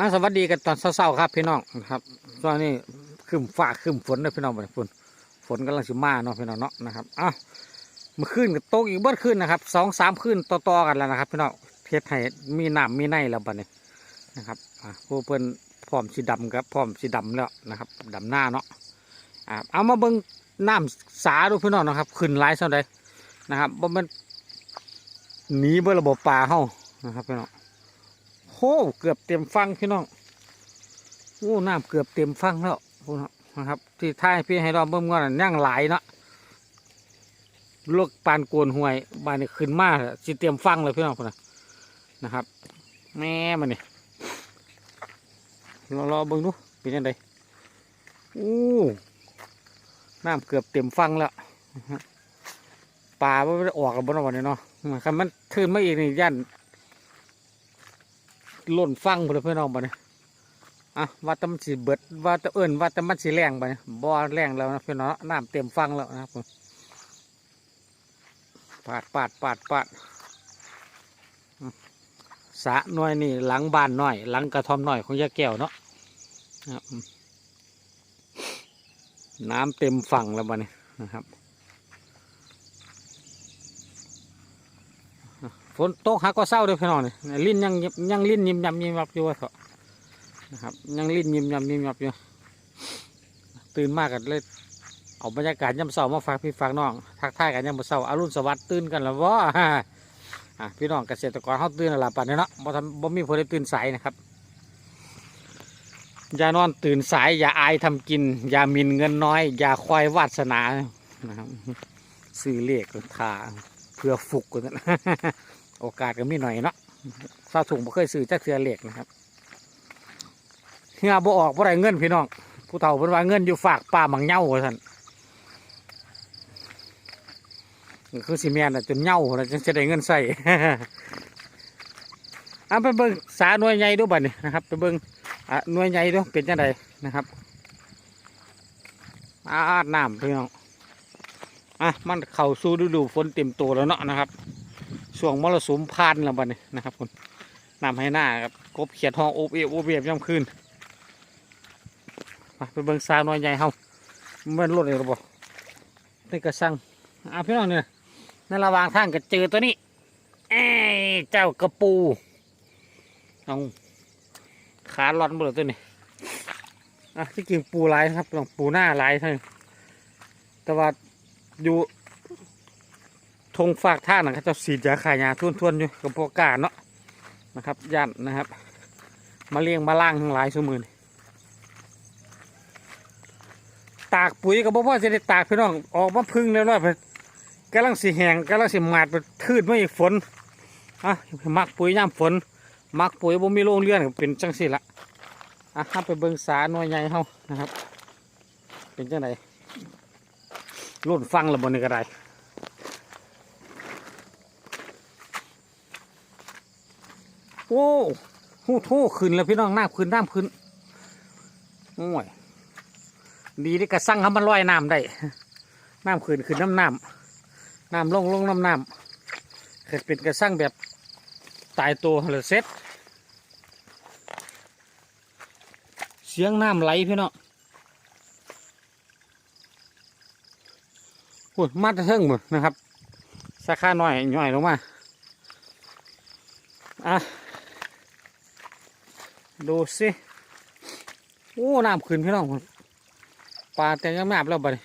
อ่าสวัสดีกันตอนเช้าๆครับพี่น้องนะครับตอนนี้คืมฟ้าคืมฝนเลยพี่น้องบัดนี้ฝนฝนกำลังสิมาเนาะพี่น้องเนาะนะครับอะมื่อคืนก็ตกอีกเบิดคืนนะครับสองสามคืนต่อๆกันแล้วนะครับพี่น้องเพชรให้มีน้ำมีในแล้วบัดนี้นะครับอะผู้เพิ่นพร้อมสีดำครับพร้อมสีดำแล้วนะครับดำหน้าเนาะอะเอามาเบิ่งน้ำสาดูพี่น้องนะครับขึ้นหลายเท่าใดนะครับบ่แมันหนีเบ่ระบบปลาเฮานะครับพี่น้อง โหเกือบเต็มฟังพี่น้องโอ้น้ำเกือบเต็มฟังแล้วพี่น้องนะครับ ที่ท้ายพี่ให้เราเบิ่งว่านั่งหลายเนาะลูกปานโกวนห่วยบานนี่ขึ้นมาสิเตรียมฟังเลยพี่น้องพุ่นน่ะนะครับ แม่มันนี่รอรอเบิ่งดูเป็นยังไงอู้น้ำเกือบเต็มฟังแล้วปลาไม่ได้ออกกับบนวันนี้เนาะคันมันทื่นมาอีกนี่ยัน ล่นฟังพุ่นล่ะเพื่อนน้องบัดนี้อะว่าแตมันสิเบิดว่าแตเอิ้นว่าแตมันสิแรงบัดนี้บ่แรงแล้วนะเพื่อนเนาะน้ำเต็มฟังแล้วนะครับผมปาดปาดปาดปาดสระน้อยนี่หลังบ้านน้อย หลังกระท่อมน้อยของยาแก้วเนาะครับน้ำเต็มฝั่งแล้วบัดนี้นะครับ ฝนตกหักก็เศร้าเด้อพี่น้องนี่ลิ้นยังยังลิ้นยิ้มยำยิ้มยับอยู่ว่าเถอะนะครับ ยังลิ้นยิ้มยำยิ้มยับอยู่ตื่นมากกันเลยเอาบรรยากาศยามเช้ามาฝากพี่ฝากน้องทักทายกันยามเช้าอารุณสวัสดิ์ตื่นกันแล้ววะพี่น้องเกษตรกรเขาตื่นแล้วล่ะป่านเนาะบ่ทำบ่มีผู้ใดตื่นสายนะครับอย่านอนตื่นสายอย่าอายทำกิน อย่ามินเงินน้อย อย่าควายวาสนานะครับซื้อเลขทา เพื่อฟุกกันนะโอกาสก็มีหน่อยเนาะซาถุงบ่เคยซื้อจักเทือเหล็กนะครับเฮียบ่ออกบ่ได้เงินพี่น้อง ผู้เฒ่าเพิ่นว่าเงินอยู่ฝากป้าหมังเหย้าว่าซั่นคือสิแม่นน่ะจนเหย้าแล้วจึงจะได้เงินใส่เอาไปเบิ่งสาหน่วยใหญ่ดูบัดนี้นะครับ ไปเบิ่งอะหน่วยใหญ่ดูเป็นจังไดนะครับอาดน้ำพี่น้อง อะมันเข้าสู่ฤดูฝนเต็มตัวแล้วเนาะนะครับช่วงมรสุมพานแล้วบัดนี้นะครับคุณนำให้หน้าครับกบเขียดทองโอบเอวโอบเบียบย่ำคืนมาไปเบิงซาน้อยใหญ่เฮามันรถเลยหรือเปล่านี่ก็สั่งอะพี่น้องเนี่ยในระหว่างทางก็เจอตัวนี้เอ้เจ้ากระปูเอาขาลอนเบลอตัวนี้อะที่กินปูลายครับลองปูหน้าลายเท่านแต่ว่า อยู่ทงฝากท่านะครับเจ้าสีดยาขายยาทุ่นทวนๆอยู่กับพวกกาเนาะนะครับยันนะครับ มาเลี้ยงมาล่างทั้งหลายสมือนตากปุ๋ยกับพ่อจะได้ตากพี่น้องออกมาพึ่งแล้วร้อยกำลังสีแหงกำลังสีหมาดไปทืดมาอีกฝนอะมักปุ๋ยย่ำฝน มักปุ๋ยบ่มีโรงเรือนเป็นจังสิละอะไปเบิ่งสาหน่วยใหญ่เฮานะครับ เป็นจังได รุ่นฟังและบนนี้ก็ได้โอ้หูโทขึ้นแล้วพี่น้องน้ำขึ้นน้ำขึ้นโอ้ยดีที่กระสั่งให้มันลอยน้ำได้น้ำขึ้นขึ้นน้ำน้ำน้ำลงลงน้ำน้ำเกิดเป็นกระสั่งแบบตายตัวเลยเซ็ตเสียงน้ำไหลพี่น้อง อ้ยมาแตะเทิงหมดนะครับสาขาหน่อยหน่อยลงมาอะดูสิโอ้น้ำขึ้นพี่น้องปลาแต่ยังไม่อาบแล้วบัดนี้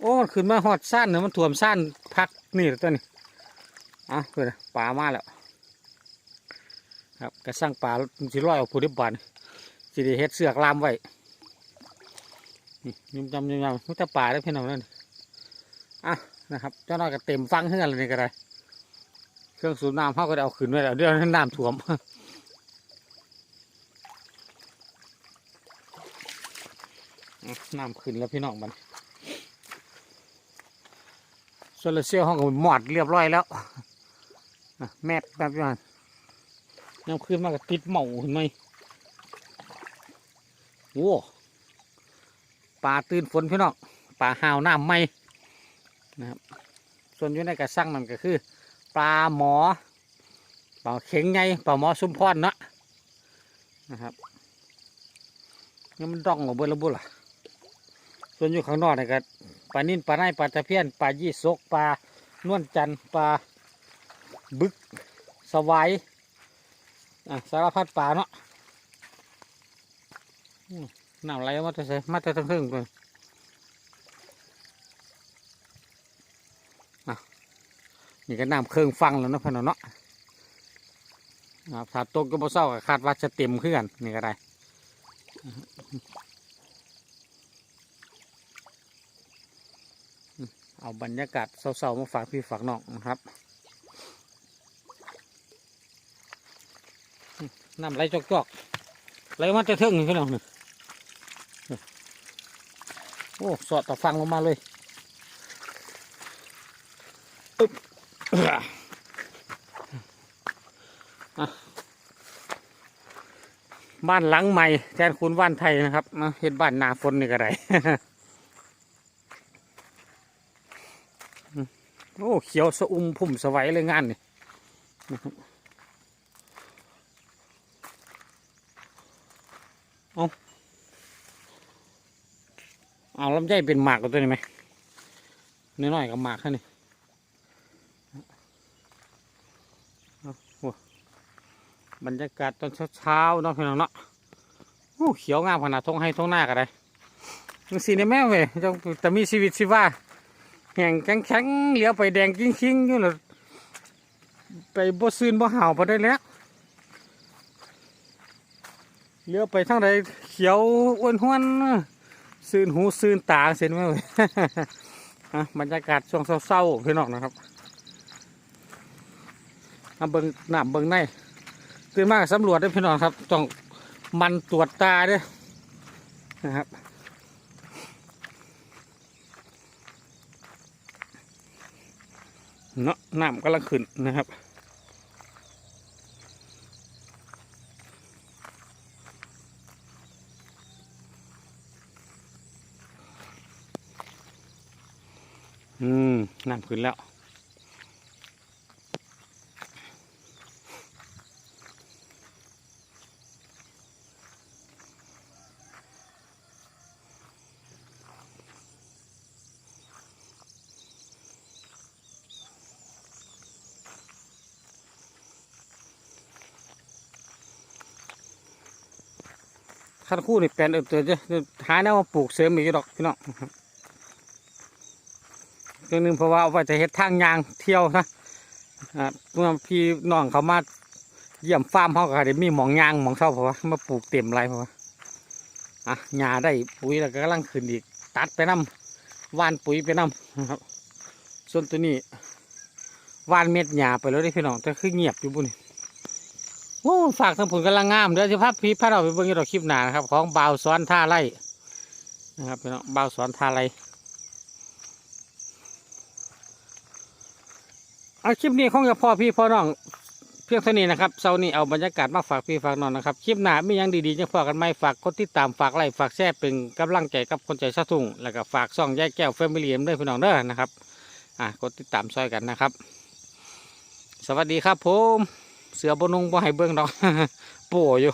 โอ้มันขึ้นมาหอดซ่านเนอะมันถ่วมซ่านพักนี่ตัวนี้อะเพื่อนปลามาแล้วครับกระสร้างปลาสิร้อยเอาผู้ดิบบานสิได้เฮ็ดเสือกลามไว้ยุ่มจำยุ่มยำมุตะปลาได้พี่น้องนั่น อะนะครับ เจ้าน้อยก็เต็มฟังเฮือนเลยก็ได้เครื่องสูบน้ำเขาก็ได้เอาขึ้นไว้แล้วเดี๋ยวน้ำท่วมน้ำขึ้นแล้วพี่น้องมันโซลาเซลล์ห้องก็หมอดเรียบร้อยแล้วอ่แมทแบบนี้น้ำขึ้นมากก็ติดเหมาเห็นไหมโอ้ปลาตื่นฝนพี่น้องปลาหาวน้ำไหม นะครับ ส่วนอยู่ในกระสังนั่นก็คือ ปลาหมอปลาเข็งไงปลาหมอซุมพรเนาะนะครับนี่มันดองออเบอร์ลบุล่ะส่วนอยู่ข้างนอกนี่ก็ปลานิ่นปลาไนปลาตะเพียนปลายี่สกปลานวลจันปลาบึกสวายอะสารพัดปลาเนาะน้ำไหลมาแต่ใส่มาแต่ทั้งครึ่งเลยอะ นี่ก็น้ำเครื่องฟังแล้วนะพ่อเนาะอะถ้าตกก็บ่เศร้าก็คาดว่าจะเต็มขึ้นกันนี่ก็ได้เอาบรรยากาศเศร้าๆมาฝากพี่ฝากน้องนะครับน้ำไหลจอกๆไหลมาจะถึงนี่พี่น้องนี่งโอ้ สอดต่อฟังลงมาเลยอึ๊บ บ้านหลังใหม่แทนคุณบ้านไทยนะครับมาเห็นบ้านนาฝนนี่ก็ได้โอ้เขียวสะอุ่มพุ่มสวัยเลยงานนี่เอาเอาลำไยเป็นหมากกับตัวนี้ไหมน้อยๆกับหมากแค่นี้เอาโอ้ บรรยากาศตอนเช้าๆเนาะพี่น้องเนาะโอ้เขียวงามขนาดทงให้ทงหน้ากันเลยจังสีนี่แม่เว้ยจังแต่มีชีวิตชีวาแห้งแข็งแข็งๆเหลียวไปแดงกิ้งๆอยู่เลยไปบ่ซืนบ่ห่าวพอได้แล้วเหลียวไปทางใดเขียวอ้วนห้วนซืนหูซืนตาเสียนไหมเว้ยบรรยากาศช่วงเศร้าๆพี่น้องนะครับมาเบิ่งหน้าเบิ่งใน ตื่นมากสำรวจเด้พี่น้องครับ ต้องมันตรวจตาด้วยนะครับเนาะน้ำกำลังขึ้นนะครับอืมน้ำขึ้นแล้ว ขั้นคู่นี่แปลนเออเตือนจะหาแนวมาปลูกเสริมอีกดอกพี่น้องครับเรื่องหนึงเพราะว่าเอาไว้จะเฮ็ดทางยางเที่ยวนะอ่าเมื่อพี่น้องเขามาเยี่ยมฟาร์มเขาก็ได้มีหมองยางหมองเศร้าเพราะว่ามาปลูกเต็มไรเพราะว่าอะหญ้าได้ปุ๋ยแล้วก็กำลังขึ้นอีก ตัดไปน้ำว่านปุ๋ยไปน้ำครับ ส่วนตัวนี้ว่านเม็ดหญ้าไปแล้วได้พี่น้องแต่คือเงียบอยู่บุญ โอ้ฝากทางผลกำลังงามเดี๋ยวจะพาพี่พาเราไปเบิ่งอยู่ดอกคลิปหนานะครับ ของบาวสอนท่าไร่นะครับพี่น้องบาวสอนท่าไร่เอาคลิปนี้ของกับพ่อพี่พ่อน้องเพียงเท่านี้นะครับเสานี้เอาบรรยากาศมาฝากพี่ฝากน้องนะครับคลิปหน้ามียังดีๆจะพอกันไหมฝากกดติดตามฝากไลค์ฝากแชร์เป็นกำลังใจกับคนใจสะทุ่งแล้วก็ฝากซ่องแยกแก้วแฟมิลี่ด้วยพี่น้องเด้อนะครับอะกดติดตามซอยกันนะครับ สวัสดีครับผม เสือบนุงบ่ให้เบื้องดอกโป่อยู่